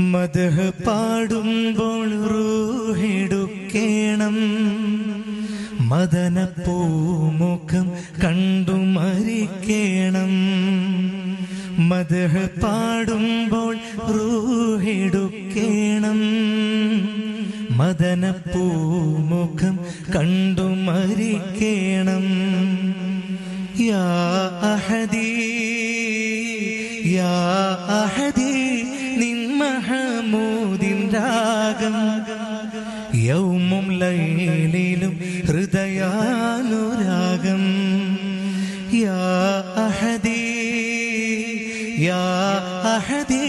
മദഹ് പാടുമ്പോൾ റൂഹിടുക്കേണം. മദനപ്പൂമുഖം പൂമുഖം കണ്ടു മരിക്കേണം മദഹ് പാടുമ്പോൾ റൂഹിടുക്കേണം. മദനപ്പൂമുഖം പൂമുഖം കണ്ടു മരിക്കേണം യാ അഹദീ യാ അഹദീ. മഹമൂദിൻ രാഗം യൗമും ലൈലിലും ഹൃദയാനുരാഗം. യാ അഹദീ യാ അഹദീ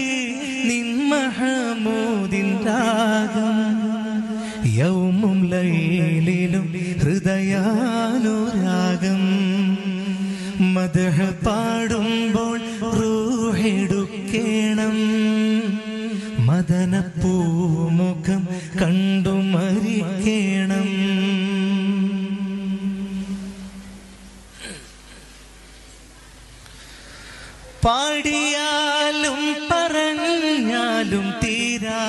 രാഗം യൗമും ലൈലിലും ഹൃദയാനുരാഗം. മദഹ പാടുമ്പോൾ റൂഹെടുക്കേണം മദന പൂമുഖം കണ്ടു മരിക്കേണം പാടിയാലും പറഞ്ഞാലും തീരാ.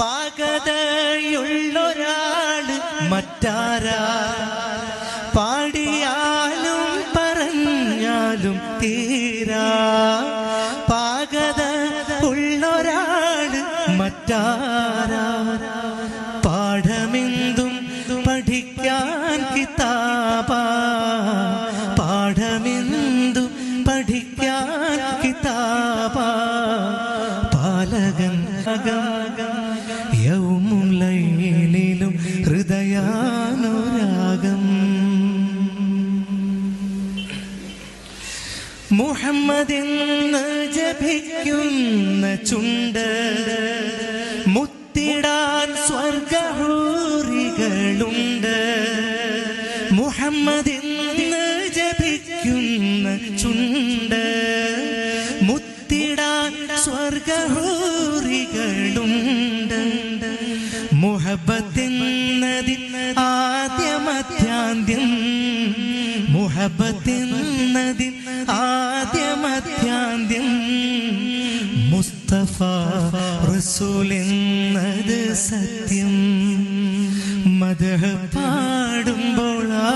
പാകതയുള്ളൊരാൾ മറ്റാരാ? പാടിയാലും പറഞ്ഞാലും തീരാ. മറ്റാരാ പാഠമെന്തും പഠിക്കാൻ കിതാബ. പാഠമെന്തും പഠിക്കാൻ കിതാബ. പാലകൻ യൗമും ലൈലിലും ഹൃദയാനുരാഗം മുഹമ്മദ് എന്ന് ജപിക്കുന്ന ചുണ്ട് മുത്തിടാൻ സ്വർഗഹൂറികളുണ്ട്. മുഹമ്മദിന്ന് ജപിക്കുന്ന ചുണ്ട് മുത്തിടാൻ സ്വർഗഹൂറികളുണ്ട് മുഹബത്തെന്നതിൻ ആദ്യമധ്യാന്ത്യം മുസ്തഫ റസൂലിന്നത് സത്യം. മദഹ പാടുമ്പോൾ ആ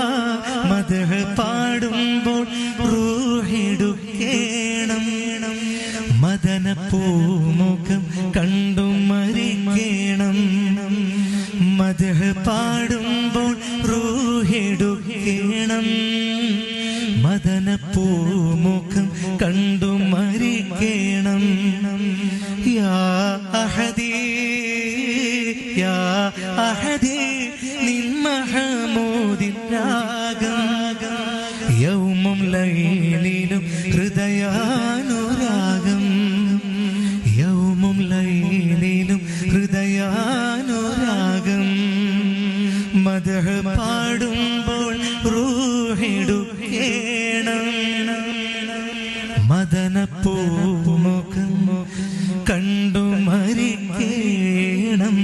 മദഹ പാടുമ്പോൾ റൂഹിടുക്കേണം. മദന പൂമുഖം കണ്ടു മരിക്കേണം മദഹ പാടുമ്പോൾ റൂഹിടുക്കേണം. മരിക്കേണം. യാ അഹദി യാ അഹദി നിൻ മഹമൂദിൻ രാഗം യൗമും ലൈലിലും ഹൃദയാനുരാഗം. യൗമും ലൈലിലും ഹൃദയാനുരാഗം. മദഹ പാടുമ്പോൾ റൂഹിടുക്കേണം മദനപ്പൂമുഖം കണ്ടു മരിക്കേണം.